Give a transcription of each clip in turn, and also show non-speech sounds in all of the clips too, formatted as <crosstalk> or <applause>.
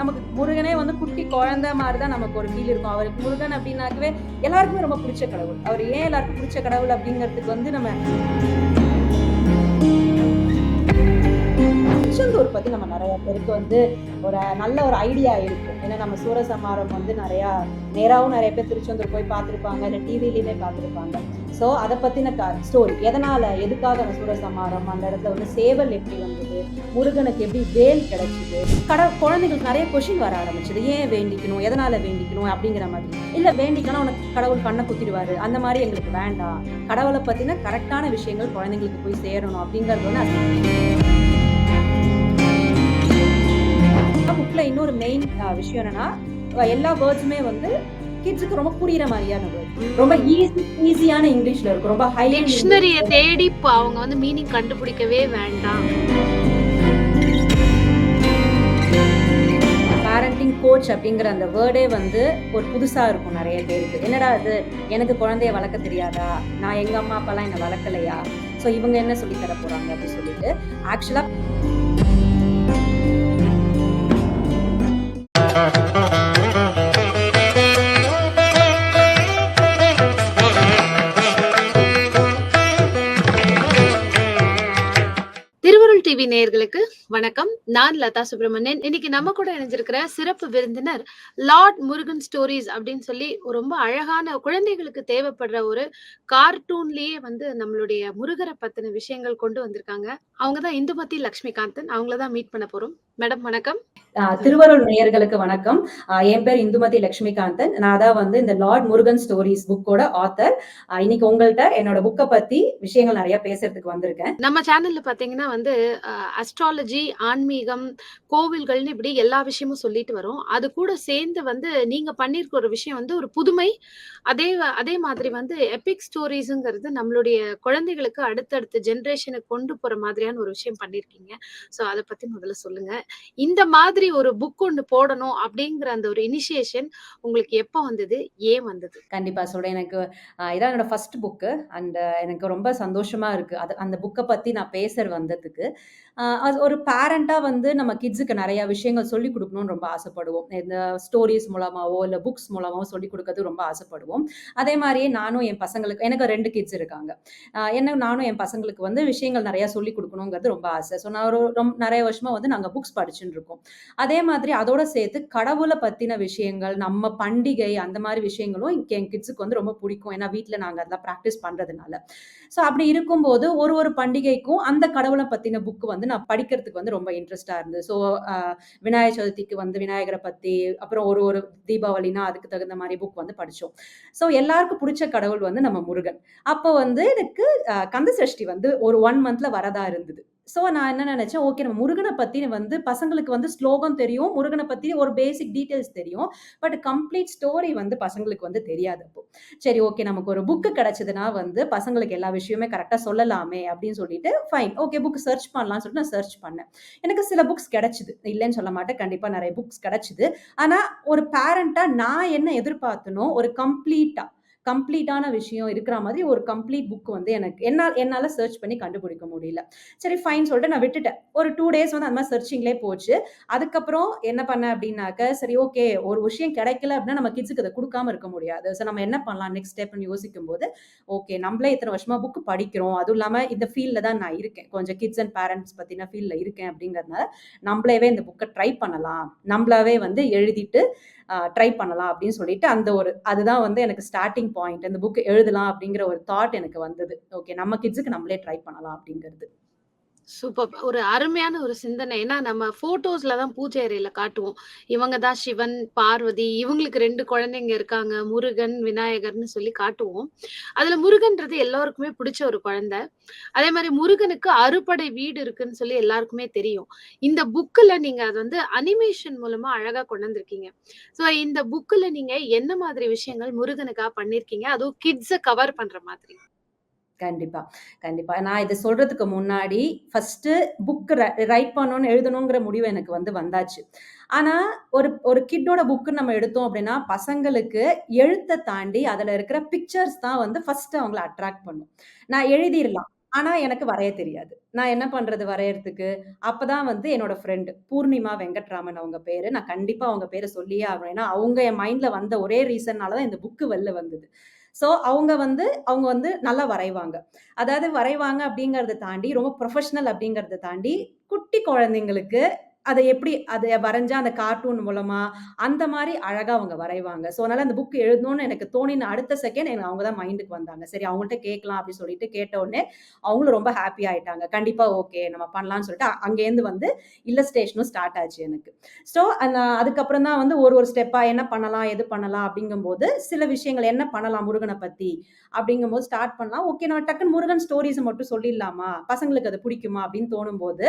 நமக்கு முருகனே வந்து குட்டி குழந்தை மாதிரி தான் நமக்கு ஒரு ஃபீல் இருக்கும். அவருக்கு முருகன் அப்படின்னாக்கவே எல்லாருக்குமே ரொம்ப பிடிச்ச கடவுள். அவர் ஏன் எல்லாருக்கும் பிடிச்ச கடவுள் அப்படிங்கிறதுக்கு வந்து நம்ம திருச்செந்தூர் பத்தி நம்ம நிறைய பேருக்கு வந்து ஒரு நல்ல ஒரு ஐடியா இருக்கும். ஏன்னா நம்ம சூரசமாரம் வந்து நிறைய நேராகவும் நிறைய பேர் திருச்செந்தூர் போய் பார்த்துருப்பாங்க இல்லை டிவிலையுமே பார்த்துருப்பாங்க. ஸோ அதை பற்றின க ஸ்டோரி எதனால் எதுக்காக அந்த சூரசமாரம் அந்த இடத்துல வந்து சேவல் எப்படி வந்தது முருகனுக்கு எப்படி வேல் கிடைச்சிது கட குழந்தைங்களுக்கு நிறைய கொஷின் வர ஆரம்பிச்சது. ஏன் வேண்டிக்கணும் எதனால் வேண்டிக்கணும் அப்படிங்கிற மாதிரி. இல்லை வேண்டிக்கணும் உனக்கு கடவுள் கண்ணை குத்திடுவாரு அந்த மாதிரி எங்களுக்கு வேண்டாம். கடவுளை பற்றின கரெக்டான விஷயங்கள் குழந்தைங்களுக்கு போய் சேரணும் அப்படிங்கிறது வந்து புக்ல இன்னொரு மெயின் விஷயம் என்னன்னா எல்லா வேர்ட்ஸுமே வந்து கிட்ஸுக்கு ரொம்ப புரியுற மாதிரியான வேர்ட் ரொம்ப ஈஸி ஈஸியான இங்கிலீஷ்ல இருக்கும். ரொம்ப ஹை டிக்ஷனரிய தேடி அவங்க வந்து மீனிங் கண்டுபிடிக்கவே வேண்டாம். பேரண்டிங் கோச் அப்படிங்கிற அந்த வேர்டே வந்து ஒரு புதுசா இருக்கும் நிறைய பேருக்கு. என்னடா அது எனக்கு குழந்தைய வளர்க்க தெரியாதா? நான் எங்க அம்மா அப்பாலாம் என்ன வளர்க்கலையா? ஸோ இவங்க என்ன சொல்லி தர போறாங்க அப்படின்னு சொல்லிட்டு ஆக்சுவலா டிவி நேயர்களுக்கு வணக்கம். நான் லதா சுப்பிரமணியன். இன்னைக்கு நம்ம கூட இணைஞ்சிருக்கிற சிறப்பு விருந்தினர் லார்ட் முருகன் ஸ்டோரிஸ் அப்படின்னு சொல்லி ரொம்ப அழகான குழந்தைகளுக்கு தேவைப்படுற ஒரு கார்ட்டூன்லயே வந்து நம்மளுடைய முருகரை பத்தின விஷயங்கள் கொண்டு வந்திருக்காங்க. அவங்க தான் இந்துமதி லட்சுமிகாந்தன் அவங்கள தான் மீட் பண்ண போறோம். மேடம் வணக்கம். திருவருள் நேயர்களுக்கு வணக்கம். என் பேர் இந்துமதி லட்சுமிகாந்தன் நான் தான் வந்து இந்த லார்ட் முருகன் ஸ்டோரிஸ் புக்கோட ஆத்தர். இன்னைக்கு உங்கள்கிட்ட என்னோட புக்கை பத்தி விஷயங்கள் நிறைய பேசுறதுக்கு வந்திருக்கேன். நம்ம சேனல்ல பாத்தீங்கன்னா வந்து அஸ்ட்ராலஜி ஆன்மீகம் கோவில்கள்னு இப்படி எல்லா விஷயமும் சொல்லிட்டு வரோம். அது கூட சேர்ந்து வந்து நீங்க பண்ணிருக்க ஒரு விஷயம் வந்து ஒரு புதுமை. அதே அதே மாதிரி வந்து எபிக் ஸ்டோரிஸுங்கிறது நம்மளுடைய குழந்தைகளுக்கு அடுத்தடுத்த ஜென்ரேஷனுக்கு கொண்டு போற மாதிரியான ஒரு விஷயம் பண்ணிருக்கீங்க. ஸோ அதை பத்தி முதல்ல சொல்லுங்க. இந்த மாதிரி ஒரு புக் ஒன்று போடணும் அப்படிங்கிற அந்த ஒரு இனிஷியேஷன் உங்களுக்கு எப்போ வந்தது? ஏன் வந்தது? கண்டிப்பா சொல்றேன். எனக்கு இதான் என்னோட ஃபர்ஸ்ட் புக்கு அண்ட் எனக்கு ரொம்ப சந்தோஷமா இருக்கு. அது அந்த புக்கை பத்தி நான் பேசுற வந்ததுக்கு. அது ஒரு பேரண்டா வந்து நம்ம கிட்ஸுக்கு நிறைய விஷயங்கள் சொல்லி கொடுக்கணும்னு ரொம்ப ஆசைப்படுவோம். இந்த ஸ்டோரிஸ் மூலமாவோ இல்ல புக்ஸ் மூலமாவோ சொல்லி கொடுக்கறது ரொம்ப ஆசைப்படுவோம். அதே மாதிரியே நானும் என் பசங்களுக்கு எனக்கு ரெண்டு கிட்ஸ் இருக்காங்க. என்ன நானும் என் பசங்களுக்கு வந்து விஷயங்கள் நிறைய சொல்லி கொடுக்கணுங்கிறது ரொம்ப ஆசை. ஸோ நான் ஒரு ரொம்ப நிறைய வருஷமா வந்து நாங்கள் புக்ஸ் படிச்சுட்டு இருக்கோம். அதே மாதிரி அதோட சேர்த்து கடவுளை பத்தின விஷயங்கள் நம்ம பண்டிகை அந்த மாதிரி விஷயங்களும் என் கிட்ஸுக்கு வந்து ரொம்ப பிடிக்கும். ஏன்னா வீட்டில் நாங்கள் அதெல்லாம் ப்ராக்டிஸ் பண்றதுனால. ஸோ அப்படி இருக்கும்போது ஒரு ஒரு பண்டிகைக்கும் அந்த கடவுளை பற்றின புக் வந்து நான் படிக்கிறதுக்கு வந்து ரொம்ப இன்ட்ரெஸ்டாக இருந்தது. ஸோ விநாயகர் சதுர்த்திக்கு வந்து விநாயகரை பத்தி அப்புறம் ஒரு ஒரு தீபாவளினா அதுக்கு தகுந்த மாதிரி புக் வந்து படிச்சோம். ஸோ எல்லாருக்கும் பிடிச்ச கடவுள் வந்து நம்ம முருகன். அப்போ வந்து எனக்கு கந்த சஷ்டி வந்து ஒரு ஒன் மந்த்ல வரதா இருந்தது. ஸோ நான் என்ன நினைச்சேன்? ஓகே நம்ம முருகனை பத்தி வந்து பசங்களுக்கு வந்து ஸ்லோகம் தெரியும். முருகனை பத்தி ஒரு பேசிக் டீட்டெயில்ஸ் தெரியும். பட் கம்ப்ளீட் ஸ்டோரி வந்து பசங்களுக்கு வந்து தெரியாது அப்போ. சரி ஓகே நமக்கு ஒரு புக்கு கிடைச்சதுன்னா வந்து பசங்களுக்கு எல்லா விஷயமே கரெக்டாக சொல்லலாமே அப்படின்னு சொல்லிட்டு ஃபைன் ஓகே புக் சர்ச் பண்ணலாம்னு சொல்லிட்டு நான் சர்ச் பண்ணேன். எனக்கு சில புக்ஸ் கிடைச்சிது. இல்லைன்னு சொல்ல மாட்டேன். கண்டிப்பாக நிறைய புக்ஸ் கிடைச்சிது. ஆனால் ஒரு பேரண்ட்டாக நான் என்ன எதிர்பார்த்தனோ ஒரு கம்ப்ளீட்டாக கம்ப்ளீட்டான விஷயம் இருக்கிற மாதிரி ஒரு கம்ப்ளீட் புக் வந்து எனக்கு என்னால் என்னால் சர்ச் பண்ணி கண்டுபிடிக்க முடியல. சரி ஃபைன் சொல்லிட்டு நான் விட்டுட்டேன். ஒரு டூ டேஸ் வந்து அந்த மாதிரி சர்ச்சிங்லேயே போச்சு. அதுக்கப்புறம் என்ன பண்ணேன் அப்படின்னாக்க சரி ஓகே ஒரு விஷயம் கிடைக்கல அப்படின்னா நம்ம கிட்ஸுக்கு அதை கொடுக்காம இருக்க முடியாது. ஸோ நம்ம என்ன பண்ணலாம் நெக்ஸ்ட் ஸ்டெப்னு யோசிக்கும் போது ஓகே நம்மளே இத்தனை வருஷமா புக் படிக்கிறோம். அதுவும் இல்லாமல் இந்த ஃபீல்டில் தான் நான் இருக்கேன். கொஞ்சம் கிட்ஸ் அண்ட் பேரண்ட்ஸ் பற்றின ஃபீல்டில் இருக்கேன் அப்படிங்கிறதுனால நம்மளேவே இந்த புக்கை ட்ரை பண்ணலாம். நம்மளாவே வந்து எழுதிட்டு ட்ரை பண்ணலாம் அப்படின்னு சொல்லிட்டு அந்த ஒரு அதுதான் வந்து எனக்கு ஸ்டார்டிங் பாயிண்ட் இந்த புக் எழுதலாம் அப்படிங்கிற ஒரு தாட் எனக்கு வந்தது. ஓகே நம்ம கிட்ஸுக்கு நம்மளே ட்ரை பண்ணலாம் அப்படிங்கிறது. சூப்பர். ஒரு அருமையான ஒரு சிந்தனை. ஏன்னா நம்ம போட்டோஸ்ல தான் பூஜை அறையில காட்டுவோம். இவங்க தான் சிவன் பார்வதி இவங்களுக்கு ரெண்டு குழந்தைங்க இருக்காங்க. முருகன் விநாயகர்னு சொல்லி காட்டுவோம். அதுல முருகன்றது எல்லாருக்குமே பிடிச்ச ஒரு குழந்தை. அதே மாதிரி முருகனுக்கு அறுபடை வீடு இருக்குன்னு சொல்லி எல்லாருக்குமே தெரியும். இந்த புக்கில் நீங்க அது வந்து அனிமேஷன் மூலமா அழகா கொண்டு வந்திருக்கீங்க. ஸோ இந்த புக்கில் நீங்க என்ன மாதிரி விஷயங்கள் முருகனுக்காக பண்ணிருக்கீங்க? அதுவும் கிட்ஸை கவர் பண்ற மாதிரி. கண்டிப்பா, கண்டிப்பா. நான் இதை சொல்றதுக்கு முன்னாடி ஃபர்ஸ்ட் புக் ரைட் பண்ணணும்னு எழுதணுங்கிற முடிவு எனக்கு வந்து வந்தாச்சு. ஆனா, ஒரு ஒரு கிட்டோட புக்கு நம்ம எடுத்தோம் அப்படின்னா, பசங்களுக்கு எழுத்தை தாண்டி அதுல இருக்கிற பிக்சர்ஸ் தான் வந்து ஃபர்ஸ்ட் அவங்கள அட்ராக்ட் பண்ணும். நான் எழுதிடலாம் ஆனா எனக்கு வரைய தெரியாது. நான் என்ன பண்றது வரையறதுக்கு? அப்பதான் வந்து என்னோட ஃப்ரெண்டு பூர்ணிமா வெங்கட்ராமன் அவங்க பேரு. நான் கண்டிப்பா அவங்க பேரை சொல்லியே ஆகணும். ஏன்னா, அவங்க என் மைண்ட்ல வந்த ஒரே ரீசன்னாலதான் இந்த புக்கு வெளில வந்தது. ஸோ அவங்க வந்து அவங்க வந்து நல்லா வரைவாங்க. அதாவது வரைவாங்க அப்படிங்கிறத தாண்டி, ரொம்ப ப்ரொஃபஷனல் அப்படிங்கிறத தாண்டி, குட்டி குழந்தைங்களுக்கு அதை எப்படி அதை வரைஞ்சா அந்த கார்ட்டூன் மூலமா, அந்த மாதிரி அழகா அவங்க வரைவாங்க. ஸோ அதனால அந்த புக் எழுதணும்னு எனக்கு தோணின அடுத்த செகண்ட் எனக்கு அவங்க தான் மைண்டுக்கு வந்தாங்க. சரி அவங்கள்ட்ட கேட்கலாம் அப்படின்னு சொல்லிட்டு கேட்ட உடனே, அவங்களும் ரொம்ப ஹாப்பி ஆயிட்டாங்க. கண்டிப்பா ஓகே நம்ம பண்ணலாம்னு சொல்லிட்டு, அங்கேருந்து வந்து இல்லஸ்ட்ரேஷனும் ஸ்டார்ட் ஆச்சு எனக்கு. ஸோ அதுக்கப்புறம் தான் வந்து ஒரு ஒரு ஸ்டெப்பா என்ன பண்ணலாம், எது பண்ணலாம் அப்படிங்கும்போது, சில விஷயங்கள் என்ன பண்ணலாம் முருகனை பத்தி அப்படிங்கும்போது ஸ்டார்ட் பண்ணலாம். ஓகே நம்ம டக்குன்னு முருகன் ஸ்டோரிஸை மட்டும் சொல்லிடலாமா? பசங்களுக்கு அது பிடிக்குமா? அப்படின்னு தோணும்போது,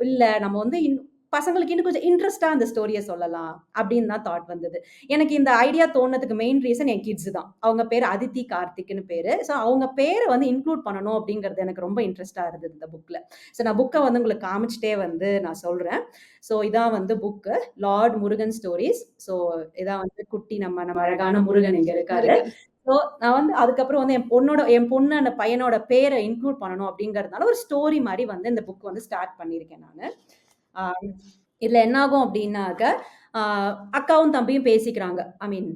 இல்ல நம்ம வந்து இன் பசங்களுக்கு இன்னும் கொஞ்சம் இன்ட்ரெஸ்ட்டா அந்த ஸ்டோரிய சொல்லலாம் அப்படின்னு தான் தாட் வந்தது. எனக்கு இந்த ஐடியா தோணுனதுக்கு மெயின் ரீசன் என் கிட்ஸ் தான். அவங்க பேரு அதித்தி கார்த்திக்ன்னு பேரு. ஸோ அவங்க பேர வந்து இன்க்ளூட் பண்ணணும் அப்படிங்கிறது எனக்கு ரொம்ப இன்ட்ரெஸ்ட்டா இருந்தது இந்த புக்ல. ஸோ நான் புக்க வந்து உங்களுக்கு காமிச்சுட்டே வந்து நான் சொல்றேன். ஸோ இதான் வந்து book. Lord Murugan stories. So இதான் வந்து குட்டி நம்ம நம்ம அழகான முருகன் இங்க இருக்காரு. ஸோ நான் வந்து அதுக்கப்புறம் வந்து என் பொண்ணோட என் பொண்ணு அந்த பையனோட பேர இன்க்ளூட் பண்ணணும் அப்படிங்கிறதுனால ஒரு ஸ்டோரி மாரி வந்து இந்த புக் வந்து ஸ்டார்ட் பண்ணியிருக்கேன் நானு. ஆ இதுல என்ன ஆகும் அப்படின்னாக்க, ஆ அக்காவும் தம்பியும் பேசிக்கிறாங்க. I mean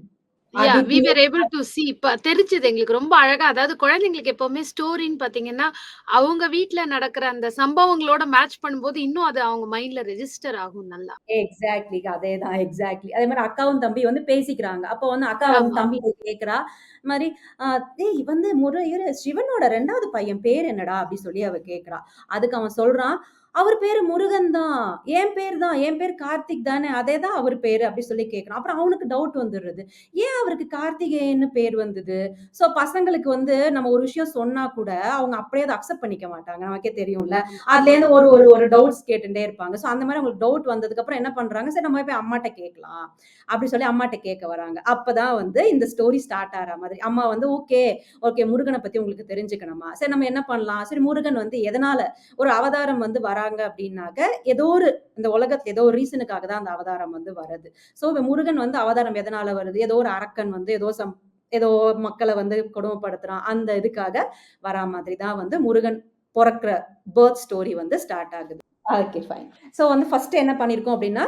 yeah we Aditi were able to see இப்ப தெரிஞ்சது எங்களுக்கு ரொம்ப அழகா அதாவது குழந்தைங்களுக்கு எப்பவுமே ஸ்டோரின்னு பாத்தீங்கன்னா, அவங்க வீட்ல நடக்கிற அந்த சம்பவங்களோட மேட்ச் பண்ணும்போது, இன்னும் அது அவங்க மைண்ட்ல ரெஜிஸ்டர் ஆகும் நல்லா. எக்ஸாக்ட்லி அதேதான் எக்ஸாக்ட்லி. அதே மாரி அக்காவும் தம்பியும் வந்து பேசிக்கிறாங்க. அப்போ வந்து அக்கா வந்து ஆமா. தம்பிட்ட கேட்கிறா, இந்த மாரி அ "டேய் வந்து இவரு சிவனோட 2வது பையன் பேர் என்னடா?" அப்படி சொல்லி அவ கேட்கிறா. அதுக்கு அவன் சொல்றான், "அவர் பேரு முருகன் தான். என் பேர் தான். என் பேர் கார்த்திக் தானே. அதே தான் அவர் பேரு." அப்படி சொல்லி கேட்கிறான். அப்புறம் அவனுக்கு டவுட் வந்துடுறது ஏன் அவருக்கு கார்த்திகேயன்னு பேர் வந்தது? ஸோ பசங்களுக்கு வந்து நம்ம ஒரு விஷயம் சொன்னா கூட, அவங்க அப்படியே அதை அக்செப்ட் பண்ணிக்க மாட்டாங்க. நமக்கே தெரியும்ல. அதுலேருந்து ஒரு ஒரு ஒரு டவுட்ஸ் கேட்டுட்டே இருப்பாங்க. ஸோ அந்த மாதிரி அவங்களுக்கு டவுட் வந்ததுக்கப்புறம் என்ன பண்றாங்க, சரி நம்ம போய் அம்மாட்ட கேட்கலாம். அப்படி சொல்லி அம்மாட்ட கேட்க வராங்க. அப்பதான் வந்து இந்த ஸ்டோரி ஸ்டார்ட் ஆகிற மாதிரி. அம்மா வந்து ஓகே, ஓகே முருகனை பத்தி உங்களுக்கு தெரிஞ்சுக்கணுமா? சரி நம்ம என்ன பண்ணலாம்? சரி முருகன் வந்து எதனால ஒரு அவதாரம் வந்து வராங்க அப்படின்னாக்க, ஏதோ ஒரு இந்த உலகத்துல ஏதோ ஒரு ரீசனுக்காக தான் அந்த அவதாரம் வந்து வருது. ஸோ முருகன் வந்து அவதாரம் எதனால வருது? ஏதோ ஒரு அரக்கன் வந்து ஏதோ சம் ஏதோ மக்கள வந்து கொடுமைப்படுத்துறான். அந்த இதுக்காக வரா மாதிரி தான் வந்து முருகன் பொறக்கிற பர்த் ஸ்டோரி வந்து ஸ்டார்ட் ஆகுது. Okay fine. ஸோ வந்து ஃபர்ஸ்ட் என்ன பண்ணியிருக்கோம் அப்படின்னா,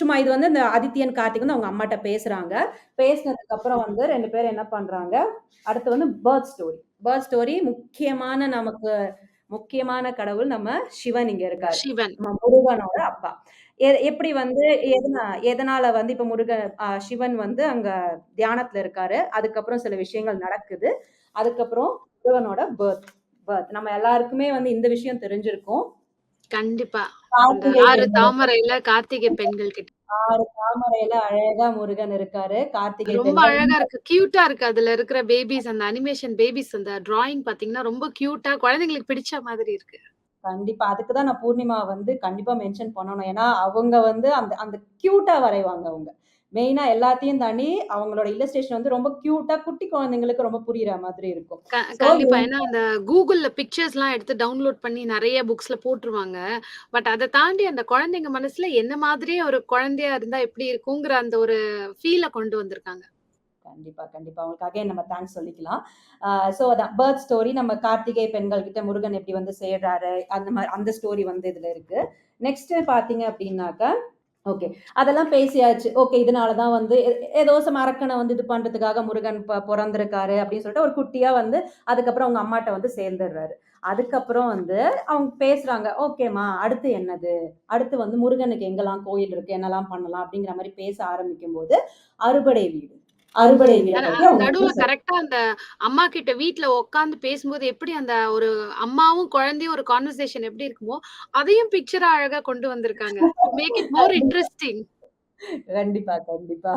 சும்மா இது வந்து இந்த ஆதித்யன், கார்த்திக் வந்து அவங்க அம்மாட்ட பேசுறாங்க. பேசினதுக்கு அப்புறம் வந்து 2 பேரும் என்ன பண்றாங்க, அடுத்து வந்து பர்த் ஸ்டோரி. பர்த் ஸ்டோரி முக்கியமான நமக்கு முக்கியமான கடவுள் நம்ம சிவன் இங்க இருக்காரு. சிவன். நம்ம முருகனோட அப்பா. எ எப்படி வந்து எதனா எதனால வந்து இப்ப முருகன் அ சிவன் வந்து அங்க தியானத்துல இருக்காரு. அதுக்கப்புறம் சில விஷயங்கள் நடக்குது. அதுக்கப்புறம் முருகனோட பர்த் பர்த். நம்ம எல்லாருக்குமே வந்து இந்த விஷயம் தெரிஞ்சிருக்கும். கண்டிப்பா. அந்த கார்த்திகை 6 பெண்கள் தாமரையில கார்த்திகை பெண்கள் கிட்ட. 6 தாமரையில அழகா முருகன் இருக்காரு. கார்த்திகை ரொம்ப அழகா இருக்கு. கியூட்டா இருக்கு. அதுல இருக்கிற பேபீஸ் அந்த அனிமேஷன் பேபீஸ் அந்த டிராயிங் பாத்தீங்கன்னா, ரொம்ப கியூட்டா குழந்தைங்களுக்கு பிடிச்ச மாதிரி இருக்கு. கண்டிப்பா. அதுக்கு தான் நான் பூர்ணிமா வந்து கண்டிப்பா மென்ஷன் பண்ணணும். ஏன்னா, அவங்க வந்து அந்த அந்த கியூட்டா வரைவாங்க அவங்க. மெயினா எல்லாத்தையும் தாண்டி அவங்களோட இல்லஸ்ட்ரேஷன் வந்து ரொம்ப கியூட்டா குட்டி குழந்தைங்களுக்கு ரொம்ப புரியிற மாதிரி இருக்கும். கண்டிப்பா. ஏன்னா அந்த Googleல பிக்சர்ஸ்லாம் எடுத்து டவுன்லோட் பண்ணி நெறைய புக்ஸ்ல போட்டுருவாங்க. பட் அத தாண்டி அந்த குழந்தைங்க மனசுல என்ன மாதிரியே ஒரு குழந்தையா இருந்தா எப்படி இருக்குங்கிற அந்த ஒரு ஃபீல கொண்டு வந்திருக்காங்க. கண்டிப்பா, கண்டிப்பா. அவங்களுக்கு அகைன் நம்ம தேங்க்ஸ் சொல்லிக்கலாம். ஸோ அதான் பர்த் ஸ்டோரி நம்ம கார்த்திகை பெண்கள் கிட்ட முருகன் எப்படி வந்து சேர்றாரு, அந்த மாரி அந்த ஸ்டோரி வந்து இதுல இருக்கு. நெக்ஸ்ட் பார்த்தீங்க அப்படின்னாக்க, ஓகே. அதெல்லாம் பேசியாச்சு. ஓகே இதனால தான் வந்து எ ஏதோ சம் அரக்கன வந்து இது பண்ணுறதுக்காக முருகன் ப பிறந்திருக்காரு அப்படின்னு சொல்லிட்டு ஒரு குட்டியாக வந்து அதுக்கப்புறம் அவங்க அம்மாட்ட வந்து சேர்ந்துடுறாரு. அதுக்கப்புறம் வந்து அவங்க பேசுகிறாங்க ஓகேம்மா அடுத்து என்னது? அடுத்து வந்து முருகனுக்கு எங்கெல்லாம் கோயில் இருக்குது என்னலாம் பண்ணலாம்? அப்படிங்கிற மாதிரி பேச ஆரம்பிக்கும்போது, அறுபடை வீடு. அவங்க நடுவுல கரெக்ட்டா அந்த அம்மா கிட்ட வீட்ல உட்கார்ந்து பேசும்போது எப்படி அந்த ஒரு அம்மாவும், குழந்தையும் ஒரு கான்வர்சேஷன் எப்படி இருக்குமோ, அதையும் பிக்சரா அழகா கொண்டு வந்திருக்காங்க. Make it more interesting. கண்டிப்பா, கண்டிப்பா.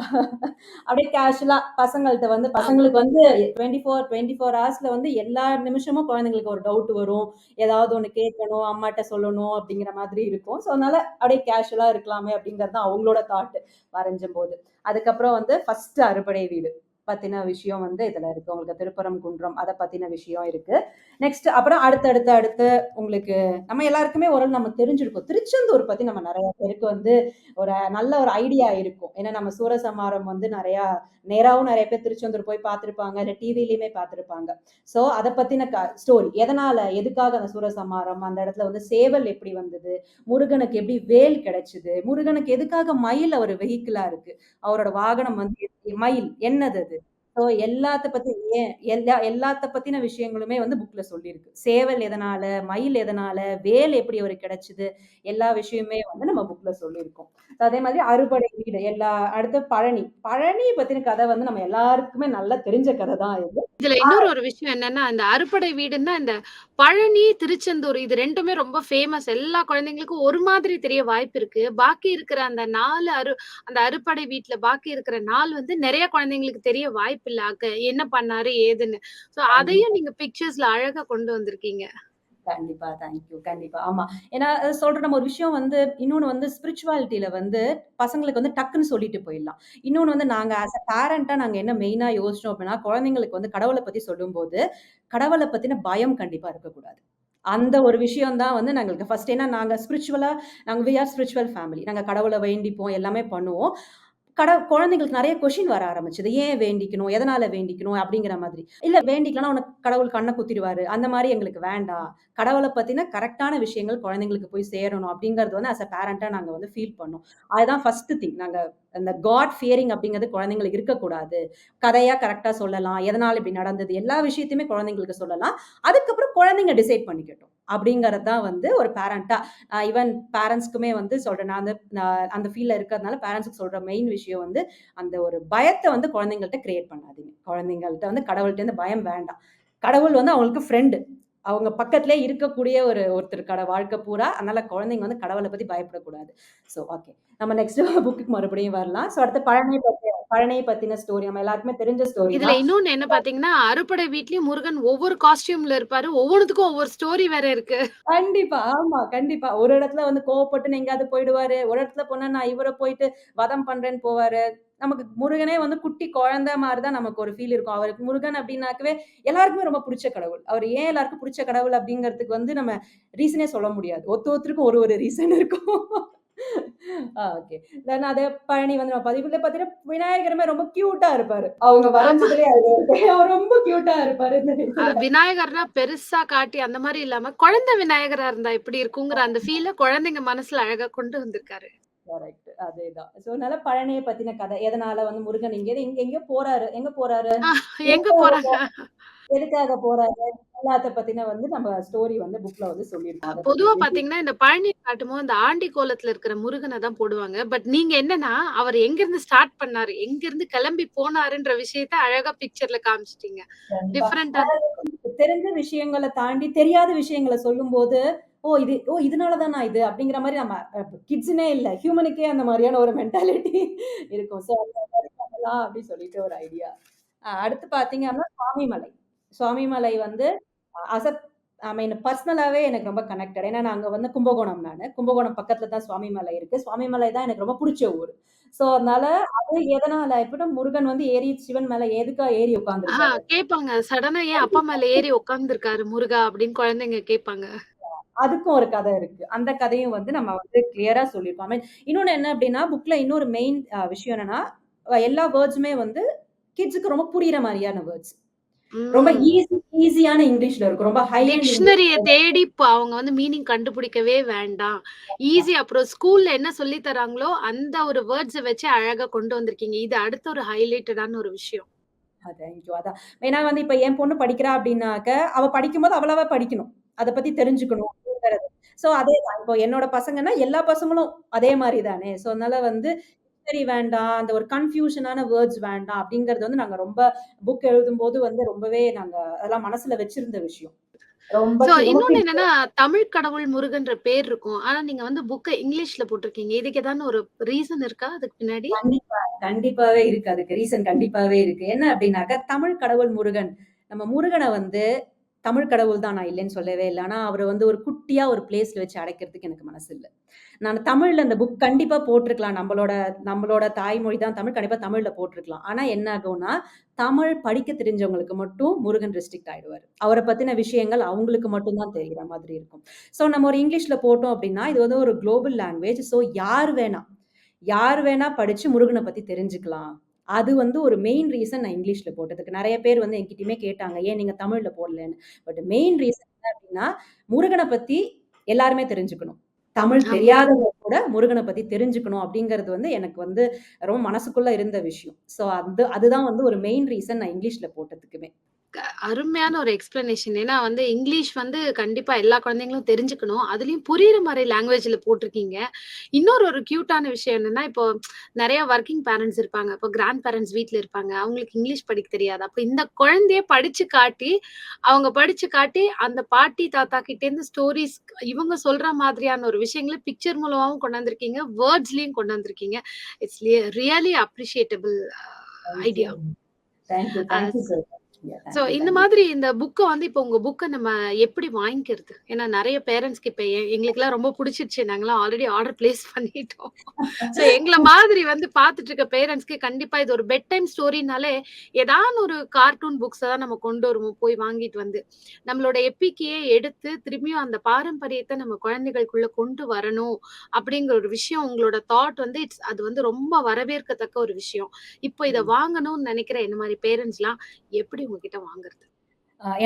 அப்படியே கேஷுவலா பசங்கள்ட்ட வந்து பசங்களுக்கு வந்து 24 24 ஹார்ஸ்ல வந்து எல்லா நிமிஷமும் குழந்தைங்களுக்கு ஒரு டவுட் வரும். ஏதாவது ஒண்ணு கேட்கணும், அம்மாட்ட சொல்லணும் அப்படிங்கிற மாதிரி இருக்கும். ஸோ அதனால அப்படியே கேஷுவலா இருக்கலாமே அப்படிங்கிறது தான் அவங்களோட தாட் வரைஞ்சம்போது. அதுக்கப்புறம் வந்து ஃபர்ஸ்ட் அறுபடை வீடு. பற்றின விஷயம் வந்து இதில் இருக்குது உங்களுக்கு திருப்பரங்குன்றம் அதை பற்றின விஷயம் இருக்கு. நெக்ஸ்ட் அப்புறம் அடுத்து அடுத்து உங்களுக்கு நம்ம எல்லாருக்குமே ஓரளவு நமக்கு தெரிஞ்சிருக்கும். திருச்செந்தூர் பத்தி நம்ம நிறைய பேருக்கு வந்து ஒரு நல்ல ஒரு ஐடியா இருக்கும். ஏன்னா நம்ம சூரசமாரம் வந்து நிறையா நேராகவும் நிறைய பேர் திருச்செந்தூர் போய் பார்த்துருப்பாங்க இல்லை டிவிலையுமே பார்த்துருப்பாங்க ஸோ அதை பற்றின க ஸ்டோரி. எதனால, எதுக்காக அந்த சூரசமாரம் அந்த இடத்துல வந்து சேவல் எப்படி வந்தது? முருகனுக்கு எப்படி வேல் கிடைச்சது? முருகனுக்கு எதுக்காக மயில் அவர் வெஹிக்கிளா இருக்கு? அவரோட வாகனம் வந்து மயில். என்னது அது? ஸோ எல்லாத்த பத்தி ஏன் எல்லா எல்லாத்த பத்தின விஷயங்களுமே வந்து புக்ல சொல்லியிருக்கு. சேவல் எதனால? மயில் எதனால? வேல் எப்படி அவருக்கு கிடைச்சது? எல்லா விஷயமுமே வந்து நம்ம புக்ல சொல்லியிருக்கோம். அதே மாதிரி அறுபடை வீடு எல்லா அடுத்து பழனி. பழனி பத்தின கதை வந்து நம்ம எல்லாருக்குமே நல்லா தெரிஞ்ச கதை தான் இது. இதுல இன்னொரு ஒரு விஷயம் என்னன்னா, இந்த அறுபடை வீடுன்னா, இந்த பழனி, திருச்செந்தூர் இது 2மே ரொம்ப ஃபேமஸ். எல்லா குழந்தைங்களுக்கும் ஒரு மாதிரி தெரிய வாய்ப்பு இருக்கு. பாக்கி இருக்கிற அந்த 4 அறு அந்த அறுபடை வீட்ல பாக்கி இருக்கிற 4 வந்து நெறைய குழந்தைங்களுக்கு தெரிய வாய்ப்பில்ல. அங்க என்ன பண்ணாரு? ஏதுன்னு. கண்டிப்பா. அதையும் நீங்க பிக்சர்ஸ்ல அழகா கொண்டு வந்திருக்கீங்க. கண்டிப்பா. Thank you. கண்டிப்பா. ஆமா. ஏன்னா சொல்ற நம்ம ஒரு விஷயம் வந்து இன்னொன்னு வந்து ஸ்பிரிச்சுவாலிட்டில வந்து பசங்களுக்கு வந்து டக்குன்னு சொல்லிட்டு போயிடலாம். இன்னொன்னு வந்து நாங்க ஆஸ் அ பேரண்டா நாங்க என்ன மெயினா யோசிச்சோம் அப்டின்னா, குழந்தைங்களுக்கு வந்து கடவுள பத்தி சொல்லும்போது, கடவுள பத்தின பயம் கண்டிப்பா இருக்கக்கூடாது. அந்த ஒரு விஷயம் தான் வந்து நாங்களுக்கு ஃபர்ஸ்ட் ஏன்னா நாங்க ஸ்பிரிச்சுவலா நாங்க வி ஆர் ஸ்பிரிச்சுவல் ஃபேமிலி. நாங்க கடவுள வேண்டிப்போம். எல்லாமே பண்ணுவோம். கட குழந்தைங்களுக்கு நிறைய கொஷின் வர ஆரம்பிச்சது. ஏன் வேண்டிக்கணும்? எதனால வேண்டிக்கணும்? அப்படிங்கிற மாதிரி. இல்ல வேண்டிக்கலாம் உனக்கு கடவுள் கண்ணை குத்திடுவாரு அந்த மாதிரி எங்களுக்கு வேண்டாம். கடவுளை பத்தின கரெக்டான விஷயங்கள் குழந்தைங்களுக்கு போய் சேரணும் அப்படிங்கிறது வந்து அஸ் அ பேரண்டா நாங்க வந்து ஃபீல் பண்ணோம். அதுதான் ஃபர்ஸ்ட் திங். நாங்க அந்த காட் ஃபியரிங் அப்படிங்கிறது குழந்தைங்களுக்கு இருக்கக்கூடாது. கதையா கரெக்டா சொல்லலாம். எதனால இப்படி நடந்தது? எல்லா விஷயத்தையுமே குழந்தைங்களுக்கு சொல்லலாம். அதுக்கப்புறம் குழந்தைங்க டிசைட் பண்ணிக்கட்டும். அப்படிங்கிறது தான் வந்து ஒரு பேரண்ட்டாக ஈவன் பேரண்ட்ஸ்க்குமே வந்து சொல்கிறேன் நான் அந்த அந்த ஃபீல்டில் இருக்கிறதுனால பேரண்ட்ஸுக்கு சொல்கிற மெயின் விஷயம் வந்து, அந்த ஒரு பயத்தை வந்து குழந்தைங்கள்ட்ட கிரியேட் பண்ணாதீங்க. குழந்தைங்கள்ட்ட வந்து கடவுள்கிட்ட பயம் வேண்டாம். கடவுள் வந்து அவங்களுக்கு ஃப்ரெண்டு அவங்க பக்கத்துலேயே இருக்கக்கூடிய ஒரு ஒருத்தர் கட வாழ்க்கை பூரா. அதனால குழந்தைங்க வந்து கடவுளை பற்றி பயப்படக்கூடாது. So okay. நம்ம நெக்ஸ்ட் புக்குக்கு மறுபடியும் வரலாம். ஸோ அடுத்த பழனி பற்றி பழனிய பத்தின ஸ்டோரி நம்ம எல்லாருக்குமே தெரிஞ்ச ஸ்டோரி இதுல. இன்னொன்னு என்ன பார்த்தீங்கன்னா, அறுபடை வீட்லயும் முருகன் ஒவ்வொரு காஸ்டியூம்ல இருப்பாரு. ஒவ்வொன்னுத்துக்கும் ஒவ்வொரு ஸ்டோரி வேற இருக்கு. கண்டிப்பா. ஆமா. கண்டிப்பா. ஒரு இடத்துல வந்து கோவப்பட்டுன்னு எங்கேயாவது போயிடுவாரு. ஒரு இடத்துல போனா நான் இவர போயிட்டு வதம் பண்றேன்னு போவாரு. நமக்கு முருகனே வந்து குட்டி குழந்தை மாரி தான் நமக்கு ஒரு ஃபீல் இருக்கும். அவருக்கு முருகன் அப்டின்னாக்கவே எல்லாருக்குமே ரொம்ப புடிச்ச கடவுள். அவர் ஏன் எல்லாருக்கும் புடிச்ச கடவுள் அப்டிங்கிறதுக்கு வந்து நம்ம ரீசனே சொல்ல முடியாது. ஒருத்த ஒருத்தருக்கும் ஒரு ஒரு ரீசன் இருக்கும். ஓகே. தென் அதே பழனி வந்து நம்ம பதிவுல பார்த்தீங்கன்னா, விநாயகருமே ரொம்ப கியூட்டா இருப்பாரு. அவங்க. வரைஞ்சதுலயே அவர் ரொம்ப கியூட்டா இருப்பாரு. விநாயகர்னா பெருசா காட்டி அந்த மாரி இல்லாம, குழந்தை விநாயகரா இருந்தா எப்படி இருக்குங்கிற அந்த ஃபீல குழந்தைங்க மனசுல அழகா கொண்டு வந்திருக்காரு. அதேதான். ஸோ அதனால பழனிய பத்தின கதை. எதனால வந்து முருகன் இங்க இங்க எங்கேயோ போறாரு. எங்க போறாரு? எங்க எதுக்காக போறாங்க? போ எதுக்காக போறாரு? எல்லாத்த பத்தின வந்து நம்ம ஸ்டோரி வந்து புக்ல வந்து சொல்லியிருக்கோம். அத பொதுவா பத்தி. பார்த்தீங்கன்னா, இந்த பழனி காட்டும்போது அந்த ஆண்டி கோலத்துல இருக்கிற முருகன தான் போடுவாங்க. பட் நீங்க என்னன்னா, அவர் எங்கருந்து ஸ்டார்ட் பண்ணாரு? எங்கருந்து கிளம்பி போனாருன்ற விஷயத்த அழகா பிக்சர்ல காமிச்சுட்டீங்க. டிஃபரெண்டா தெரிஞ்ச விஷயங்கள தாண்டி தெரியாத விஷயங்கள சொல்லும்போது, ஓ! இது ஓ! இதனால நான் இது? அப்படிங்கிற மாதிரி நம்ம கிட்ஸ்னே இல்லை இல்ல. ஹியூமனுக்கே அந்த மாதிரியான ஒரு மென்டாலிட்டி இருக்கும். ஸோ அந்த பண்ணலாம் அப்படின்னு சொல்லிட்டு ஒரு ஐடியா. அ அடுத்து பார்த்தீங்கன்னா, சுவாமிமலை. சுவாமிமலை வந்து அஸ் அ ஐ மீன் பர்சனலாகவே எனக்கு ரொம்ப கனெக்டட். ஏன்னா நாங்க வந்து கும்பகோணம் நானு. கும்பகோணம் பக்கத்தில் தான் சுவாமிமலை இருக்கு. சுவாமிமலை தான் எனக்கு ரொம்ப பிடிச்ச ஊர் ஸோ அதனால அது எதனால எப்படின்னா முருகன் வந்து ஏறி சிவன் மேல எதுக்கா ஏறி ஆ கேட்பாங்க. சடனா ஏன் அப்பா மேல ஏறி உட்கார்ந்துருக்காரு முருகா அப்படின்னு குழந்தைங்க கேட்பாங்க. அதுக்கும் ஒரு கதை இருக்கு. அந்த கதையும் வந்து நம்ம வந்து கிளியரா சொல்லியிருக்கோம். இன்னொன்னு என்ன அப்டின்னா, புக்ல இன்னொரு மெயின் விஷயம் என்னன்னா, எல்லா வேர்ட்ஸுமே வந்து கிட்ஸ்க்கு ரொம்ப புரியிற மாரியான வேர்ட்ஸ். ரொம்ப. ஈஸி ஈஸியான இங்கிலீஷ்ல இருக்கும். ரொம்ப ஹை டிக்ஷனரிய தேடி அவங்க வந்து மீனிங் கண்டுபிடிக்கவே வேண்டாம். ஈஸி அப்புறம் ஸ்கூல்ல என்ன சொல்லி தராங்களோ, அந்த ஒரு வேர்ட்ஸ வச்சு அழகா கொண்டு வந்திருக்கீங்க. இது அடுத்த ஒரு ஹைலைட்டடான ஒரு விஷயம். ஆ தேங்க் யூ. அதான். ஏன்னா வந்து இப்ப என் பொண்ணு படிக்கிறா அப்டின்னாக்க, அவ படிக்கும்போது அவளாவே படிக்கணும். அத பத்தி தெரிஞ்சுக்கணும் அப்டிங்கிறது. ஸோ அதேதான். இப்போ என்னோட பசங்கன்னா, எல்லா பசங்களும் அதே மாரி தானே. ஸோ அதனால வந்து டிக்ஷனரி வேண்டாம். அந்த ஒரு கன்ஃப்யூஷனான வேர்ட்ஸ் வேண்டாம் அப்டிங்கிறது வந்து நாங்க ரொம்ப புக் எழுதும்போது வந்து ரொம்பவே நாங்க அதெல்லாம் மனசுல வச்சிருந்த விஷயம். இன்னொன்னு என்னன்னா, தமிழ் கடவுள் முருகன்ற பேர் இருக்கும். ஆனா நீங்க வந்து புக்க இங்கிலீஷ்ல போட்டிருக்கீங்க. இதுக்கு ஏதான ஒரு ரீசன் இருக்கா அதுக்கு பின்னாடி? கண்டிப்பா, கண்டிப்பாவே இருக்கு. அதுக்கு ரீசன் கண்டிப்பாவே இருக்கு. என்ன அப்டின்னாக்க, தமிழ் கடவுள் முருகன். நம்ம முருகன வந்து தமிழ் கடவுள் தான் நான் இல்லைன்னு சொல்லவே இல்லை ஆனால் அவரை வந்து ஒரு குட்டியா ஒரு பிளேஸ்ல வச்சு அடைக்கிறதுக்கு எனக்கு மனசு இல்லை நான் தமிழ்ல அந்த புக் கண்டிப்பா போட்டிருக்கலாம் நம்மளோட நம்மளோட தாய்மொழி தான் தமிழ். கண்டிப்பா தமிழ்ல போட்டிருக்கலாம் ஆனா என்ன ஆகும்னா, தமிழ் படிக்க தெரிஞ்சவங்களுக்கு மட்டும் முருகன் ரெஸ்ட்ரிக்ட் ஆயிடுவார் அவரை பத்தின விஷயங்கள் அவங்களுக்கு மட்டும் தான் மாதிரி இருக்கும். ஸோ நம்ம ஒரு இங்கிலீஷ்ல போட்டோம் அப்படின்னா இது வந்து ஒரு குளோபல் லாங்குவேஜ். ஸோ யார் வேணா, யார் வேணா படிச்சு முருகனை பத்தி தெரிஞ்சுக்கலாம். அது வந்து ஒரு மெயின் ரீசன் நான் இங்கிலீஷ்ல போட்டதுக்கு. நெறைய பேர் வந்து என்கிட்டயுமே கேட்டாங்க. ஏன் நீங்க தமிழ்ல போடலன்னு. பட் மெயின் ரீசன் என்ன அப்டின்னா, முருகன பத்தி எல்லாருமே தெரிஞ்சுக்கணும். தமிழ். தெரியாதவங்க கூட முருகன பத்தி தெரிஞ்சுக்கணும் அப்டிங்கிறது வந்து எனக்கு வந்து ரொம்ப மனசுக்குள்ள இருந்த விஷயம். ஸோ அது அதுதான் வந்து ஒரு மெயின் ரீசன் நான் இங்கிலீஷ்ல போட்டதுக்குமே. அருமையான ஒரு எக்ஸ்பிளனேஷன் ஏன்னா வந்து இங்கிலீஷ் வந்து கண்டிப்பா எல்லா குழந்தைங்களும் தெரிஞ்சுக்கணும். அதுலயும் புரியுற மாதிரி லாங்குவேஜ்ல போட்டிருக்கீங்க. இன்னொரு ஒரு கியூட்டான விஷயம் என்னன்னா, இப்போ நிறைய ஒர்க்கிங் பேரண்ட்ஸ் இருப்பாங்க. இப்போ கிராண்ட் பேரண்ட்ஸ் வீட்ல இருப்பாங்க. அவங்களுக்கு இங்கிலீஷ் படிக்க தெரியாது. அப்ப இந்த குழந்தைய படிச்சு காட்டி, அவங்க படிச்சு காட்டி, அந்த பாட்டி, தாத்தா கிட்டேருந்து ஸ்டோரீஸ் இவங்க சொல்ற மாதிரியான ஒரு விஷயங்கள பிக்சர் மூலமாவும் கொண்டு வந்திருக்கீங்க. வேர்ட்ஸ்லயும் கொண்டு வந்திருக்கீங்க. It's really appreciable idea. Thank you thank you sir so. இந்த. மாதிரி இந்த புக்க வந்து இப்போ உங்க புக்க நம்ம எப்படி வாங்கிக்கிறது? ஏன்னா நெறைய பேரண்ட்ஸ்க்கு இப்ப எ எங்களுக்கெல்லாம் ரொம்ப புடிச்சிருச்சு. நாங்கலாம் ஆல்ரெடி ஆர்டர் பிளேஸ் பண்ணிட்டோம். ஸோ எங்கள மாதிரி வந்து பார்த்துட்டு இருக்க பேரண்ட்ஸ்க்கு கண்டிப்பா இது ஒரு பெட் டைம் ஸ்டோரினாலே, ஏதான ஒரு கார்ட்டூன் புக்ஸ தான் நம்ம கொண்டு வருவோம். போய் வாங்கிட்டு வந்து. நம்மளோட எப்பிக்கையே எடுத்து திரும்பியும் அந்த பாரம்பரியத்த நம்ம குழந்தைகளுக்குள்ள கொண்டு வரணும். அப்படிங்கிற ஒரு விஷயம் உங்களோட தாட் வந்து இட்ஸ் அது வந்து ரொம்ப வரவேற்கத்தக்க ஒரு விஷயம். இப்போ இத. வாங்கணும்னு நெனைக்கிற என்ன மாரி பேரண்ட்ஸ்லாம் எப்படி உங்ககிட்ட வாங்குறது?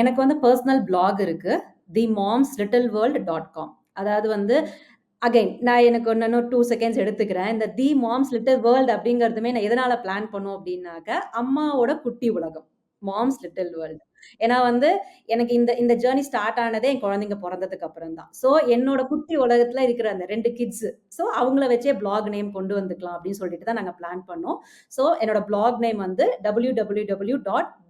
எனக்கு வந்து பர்சனல் பிளாக் இருக்கு. The moms little world dot com அதாவது வந்து அகைன் நான் எனக்கு ஒண்ணு இன்னும் 2 செகண்ட்ஸ் எடுத்துக்கிறேன். இந்த தி மாம்ஸ் லிட்டில் வேர்ல்ட் அப்படிங்கிறதுமே நான் எதனால பிளான் பண்ணும் அப்படின்னாக்க, அம்மாவோட குட்டி உலகம். மாம்ஸ் லிட்டில் வேர்ல்டு ஏன்னா வந்து எனக்கு இந்த இந்த ஜர்னி ஸ்டார்ட் ஆனதே என் குழந்தைங்க பிறந்ததுக்கு அப்புறம் தான். ஸோ என்னோட குட்டி உலகத்துல இருக்கிற அந்த ரெண்டு கிட்ஸ். ஸோ அவங்கள வச்சே பிளாக் நேம் கொண்டு வந்துக்கலாம் அப்படின்னு சொல்லிட்டு தான் நாங்கள் பிளான் பண்ணோம். ஸோ என்னோட பிளாக் நேம் வந்து